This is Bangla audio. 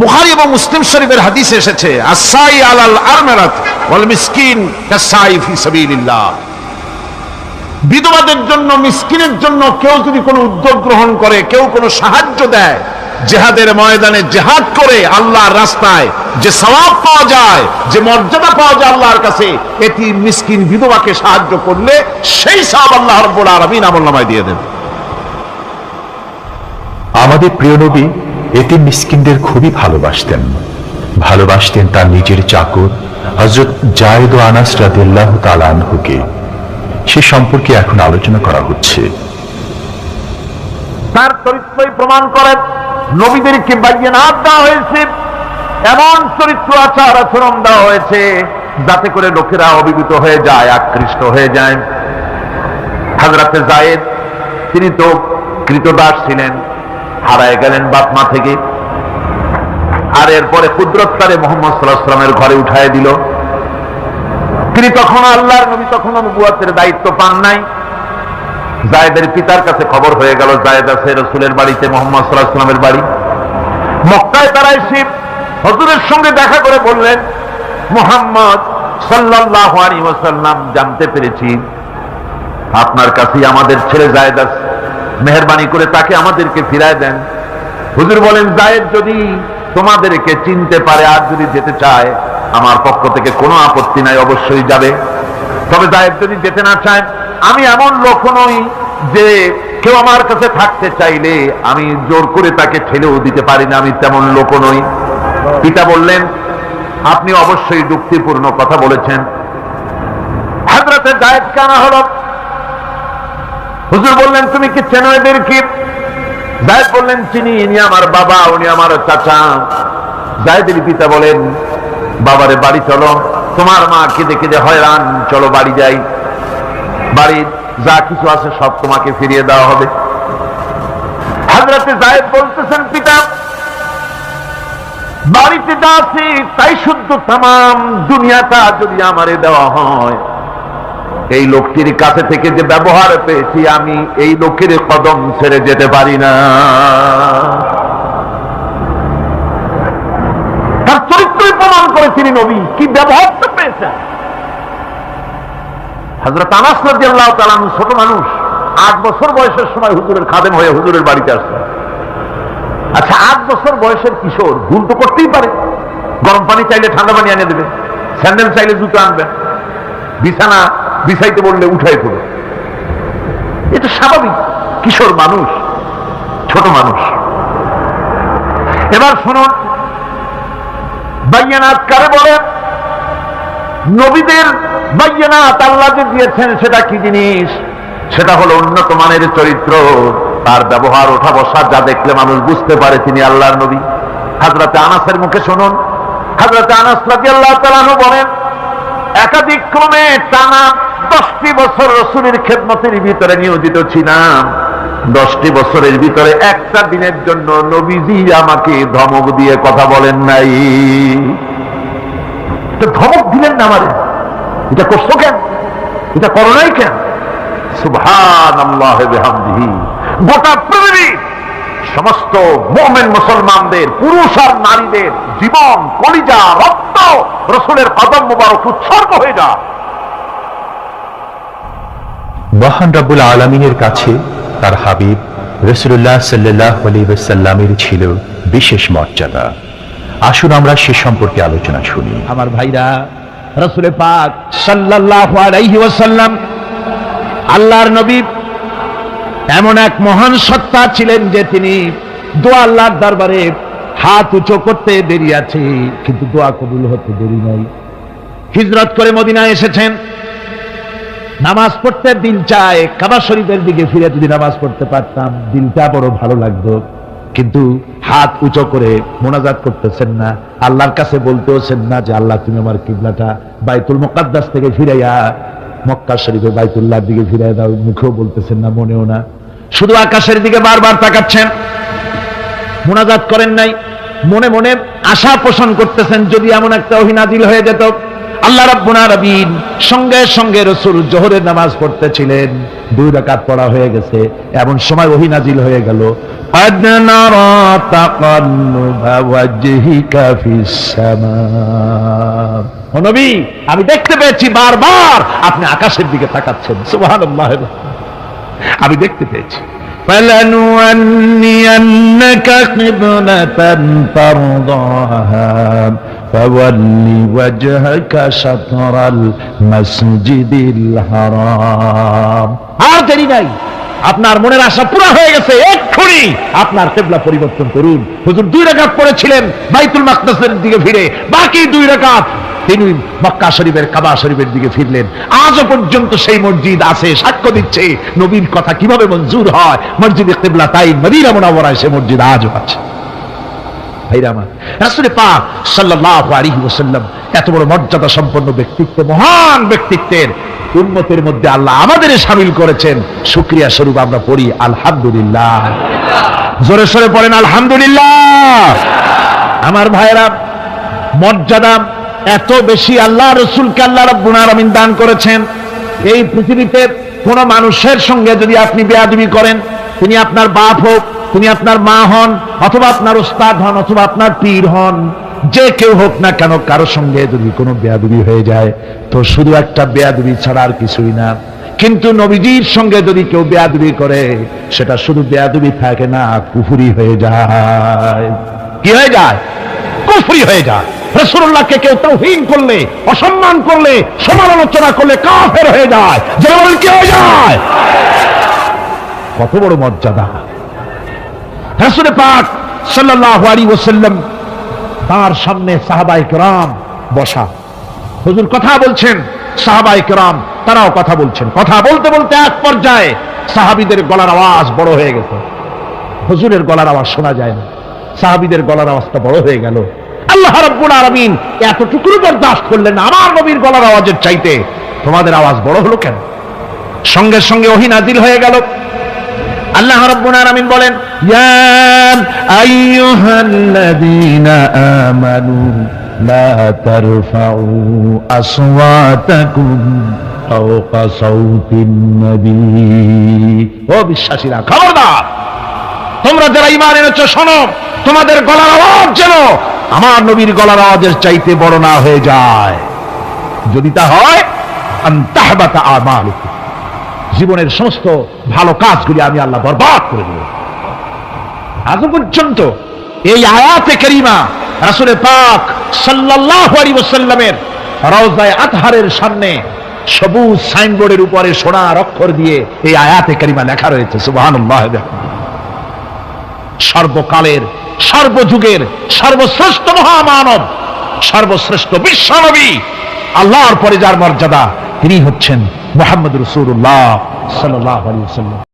বুখারী এবং মুসলিম শরীফের হাদিস এসেছে আসাই আলাল আরমারাত ওয়াল মিসকিন কাসাই ফি সাবিলিল্লাহ। বিধবাদের জন্য, মিসকিনের জন্য কেউ যদি কোনো উদ্যোগ গ্রহণ করে, কেউ কোনো সাহায্য দেয়, জেহাদের ময়দানে জেহাদ করে আল্লাহর রাস্তায় যে সওয়াব পাওয়া যায়, যে মর্যাদা পাওয়া যায় আল্লাহর কাছে, এটি মিসকিন বিধবাকে সাহায্য করলে সেই সওয়াব আল্লাহ রাব্বুল আলামিন আমল নামায় দিয়ে দেন। আমাদের প্রিয় নবী এতে মিসকিনদের খুবই ভালোবাসতেন। ভালোবাসতেন তার নিজের চাকর হজরত জায়দ আনাস রাদিল্লাহ তালানহুকে সে সম্পর্কে এখন আলোচনা করা হচ্ছে। তার চরিত্রই প্রমাণ করে, নবীদেরকে বাইয়ানাত দেওয়া হয়েছে, এমন চরিত্র আচার আচরণ দেওয়া হয়েছে, যাতে করে লোকেরা অভিভূত হয়ে যায়, আকৃষ্ট হয়ে যায়। হাজরাতে জায়েদ তিনি তো কৃতদাস ছিলেন। হারায় গেলেন বাপ মা থেকে। আর এরপরে কুদরত্তারে মোহাম্মদ সাল্লাহ সাল্লামের ঘরে উঠায় দিল। তিনি তখন আল্লাহর নবী তখন নবুয়াতের দায়িত্ব পান নাই। জায়েদের পিতার কাছে খবর হয়ে গেল, জায়েদ আছে রসুলের বাড়িতে, মোহাম্মদ সাল্লাহ সাল্লামের বাড়ি। মক্কায় তারা এসে হজুরের সঙ্গে দেখা করে বললেন, মোহাম্মদ সাল্লাহ আলী ওসাল্লাম জানতে পেরেছি, আপনার কাছেই আমাদের ছেলে জায়েদ আছে। মেহরবানি করে তাকে আমাদেরকে ফিরায় দেন। হুজুর বলেন, জায়েদ যদি তোমাদেরকে চিনতে পারে আর যদি যেতে চায়, আমার পক্ষ থেকে কোনো আপত্তি নাই, অবশ্যই যাবে। তবে জায়েদ যদি যেতে না চায়, আমি এমন লোক নই যে কেউ আমার কাছে থাকতে চাইলে আমি জোর করে তাকে ঠেলেও দিতে পারি না, আমি তেমন লোক নই। পিতা বললেন, আপনি অবশ্যই যুক্তিপূর্ণ কথা বলেছেন। হাজরাতে জায়েদ কানা হলো। হুজুর বললেন, তুমি কি চেনো এদের কি? জায়েদ বললেন, চিনি, ইনি আমার বাবা, উনি আমার চাচা। জায়েদের পিতা বলেন, বাবারে, বাড়ি চলো। তোমার মা কেঁদে কেঁদে হয়রান। চলো, বাড়ি যাই। বাড়ির যা কিছু আছে সব তোমাকে ফিরিয়ে দেওয়া হবে। হাজরাতে জায়েদ বলতেছেন, পিতা, বাড়িতে যা আছে তাই শুদ্ধ তাম দুনিয়াটা যদি আমারে দেওয়া হয় এই লোকটির কাছে থেকে যে ব্যবহার পেয়েছি, আমি এই লোকের কদম ছেড়ে যেতে পারি না। তার চরিত্রই প্রমাণ করে নবী। কি ব্যবহারটা পেয়েছেন? হাজরত আনাস রাদিয়াল্লাহু তাআলা আনহু ছোট মানুষ, আট বছর বয়সের সময় হুজুরের খাদেম হয়ে হুজুরের বাড়িতে আসছেন আচ্ছা আট বছর বয়সের কিশোর, ভুল তো করতেই পারে। গরম পানি চাইলে ঠান্ডা পানি এনে দেবে, স্যান্ডেল চাইলে জুতো আনবে, বিছানা বিছাইতে বললে উঠাই দেবে এটা স্বাভাবিক, কিশোর মানুষ, ছোট মানুষ। এবার শুনুন বাইয়ানাত কারে বলে নবীদের বাইয়ানাত আল্লাহ যে দিয়েছেন, সেটা কি জিনিস? সেটা হলো উন্নত মানের চরিত্র। তার ব্যবহার ওঠা বসা যা দেখলে মানুষ বুঝতে পারে তিনি আল্লাহর নবী। হাজরাতে আনাসের মুখে শুনুন, হাজরাতে আনাস আল্লাহ বলেন, একাধিক ক্রমে টানা দশটি বছর রসুলের খেদমতের ভিতরে নিয়োজিত ছিলাম। দশটি বছরের ভিতরে একটা দিনের জন্য নবীজি আমাকে ধমক দিয়ে কথা বলেন নাই। ধমক দিলেন না আমাদের এটা করছ কেন? এটা করো নাই কেন? আল্লাহ গোটা পৃথিবী, সমস্ত মোমেন মুসলমানদের, পুরুষ আর নারীদের জীবন, কলিজা, রক্ত, রসুলের কদম মুবারক উৎসর্গ হয়ে যা মহান রব্বুল আলমিনের কাছে তার হাবিব রসুল্লাহ সাল্লাহ আলিবাসাল্লামের ছিল বিশেষ মর্যাদা। আসুন আমরা সে সম্পর্কে আলোচনা শুনি। আমার ভাইরা, রসুলে পাক সাল্লাল্লাহু আলাইহি আল্লাহর নবী এমন এক মহান সত্তা ছিলেন যে তিনি দোয়া আল্লাহর দরবারে হাত উঁচু করতে দেরি আছে, কিন্তু দোয়া কবুল হতে দেরি নাই। হিজরত করে মদিনায় এসেছেন। নামাজ পড়তে দিল চায়, কাবা শরীফের দিকে ফিরে যদি নামাজ পড়তে পারতাম দিলটা বড় ভালো লাগতো। কিন্তু হাত উঁচু করে মোনাজাত করতেছেন না, আল্লাহর কাছে বলতেওছেন না যে, আল্লাহ তুমি আমার কিবলাটা বাইতুল মোকাদ্দাস থেকে ফিরাইয়া মক্কা শরীফে বাইতুল্লাহর দিকে ফিরাই দাও। মুখেও বলতেছেন না, মনেও না। শুধু আকাশের দিকে বারবার তাকাচ্ছেন। মোনাজাত করেন নাই। মনে মনে আশা পোষণ করতেছেন, যদি এমন একটা অহিনাজিল হয়ে যেত আল্লাহ রাব্বুল আলামিন সঙ্গে সঙ্গে রসুল জোহরের নামাজ পড়তেছিলেন দুই রাকাত পড়া হয়ে গেছে এমন সময় অহিনাজিল হয়ে গেল قد نرى تقلب وجهك في السماء ও নবী আমি দেখতে পেয়েছি বারবার আপনি আকাশের দিকে তাকাচ্ছেন সুবহানাল্লাহ আমি দেখতে পেয়েছি فلنولينك قبلة ترضاها فول وجهك شطر المسجد الحرام আর দেরি নাই আপনার মনের আশা পুরো হয়ে গেছে এক্ষুনি আপনার কেবলা পরিবর্তন করুন হুজুর দুই রাকাত পড়েছিলেন বাইতুল মাকদাসের দিকে ফিরে বাকি দুই রাকাত তিনি মক্কা শরীফের কাবা শরীফের দিকে ফিরলেন আজও পর্যন্ত সেই মসজিদ আছে সাক্ষ্য দিচ্ছে নবীর কথা কিভাবে মঞ্জুর হয় মসজিদ কেবলা তাই মদিনা মোনাবরায় সে মসজিদ আজও আছে ভাইরা আমার। আলাইহি ওয়াসাল্লাম এত বড় মর্যাদা সম্পন্ন ব্যক্তিত্ব, মহান ব্যক্তিত্বের উন্মতের মধ্যে আল্লাহ আমাদের শামিল করেছেন। শুকরিয়া স্বরূপ আমরা পড়ি, আলহামদুলিল্লাহ। জোরে সরে পড়েন, আলহামদুলিল্লাহ। আমার ভাইরা, মর্যাদা এত বেশি আল্লাহ রসুলকে আল্লাহ রাব্বুল দান করেছেন। এই পৃথিবীতে কোন মানুষের সঙ্গে যদি আপনি বেয়াদবি করেন, তিনি আপনার বাপ হোক তিনি আপনার মা হন, অথবা আপনার ওস্তাদ হন, অথবা আপনার পীর হন, যে কেউ হোক না কেন কারোর সঙ্গে যদি কোনো বেয়াদবি হয়ে যায়, তো শুধু একটা বেয়াদবি ছাড়া আর কিছুই না। কিন্তু নবীজির সঙ্গে যদি কেউ বেয়াদবি করে, সেটা শুধু বেয়াদবি থাকে না, কুফুরি হয়ে যায়। কি হয়ে যায়? কুফুরি হয়ে যায়। রসুল্লাহকে কেউ তৌহিন করলে, অসম্মান করলে, সমালোচনা করলে কাফের হয়ে যায়। যে বলেন কি হয়ে যায়? কত বড় মর্যাদা। রসুল পাক সাল্লাল্লাহু আলাইহি ওয়াসাল্লাম তার সামনে সাহাবাই রাম বসা। হুজুর কথা বলছেন সাহাবাই রাম তারাও কথা বলছেন। কথা বলতে বলতে এক পর্যায়ে সাহাবিদের গলার আওয়াজ বড় হয়ে গেছে। হুজুরের গলার আওয়াজ শোনা যায় না। সাহাবিদের গলার আওয়াজটা বড় হয়ে গেল। আল্লাহ রাব্বুল আলামিন এতটুকু বরদাস্ত করলেন আমার নবীর গলার আওয়াজের চাইতে। তোমাদের আওয়াজ বড় হলো কেন? সঙ্গে সঙ্গে ওহি নাজিল হয়ে গেল। আল্লাহ রাব্বুল আলামিন বলেন আইয়ুহাল্লাযীনা আমানু লা তারফাউ আসওয়াতাকুম ফাওকা সাউতিন নবী। ও বিশ্বাসীরা, খবরদার, তোমরা যারা ঈমান এনেছো, শোনো, তোমাদের গলার আওয়াজ যেন আমার নবীর গলার আওয়াজের চাইতে বড় না হয়ে যায়। যদি তা হয় আন্তাহবাতা আমালুকুম। জীবনের সমস্ত ভালো কাজগুলি আমি আল্লাহ বরবাদ করে দেব। আজ পর্যন্ত এই আয়াতে করিমা রাসুলে পাক সাল্লাল্লাহু আলাইহি ওয়াসাল্লামের রওজায়ে আতহারের সামনে সবুজ সাইনবোর্ডের উপরে সোনার অক্ষর দিয়ে এই আয়াতে করিমা লেখা রয়েছে, সুবহানাল্লাহ। সর্বকালের, সর্বযুগের, সর্বশ্রেষ্ঠ মহামানব, সর্বশ্রেষ্ঠ বিশ্বনবী, আল্লাহর পরে যার মর্যাদা তিনি হচ্ছেন মোহাম্মদ রসুল্লাহ সাল্লাহ আলী সাল্লাম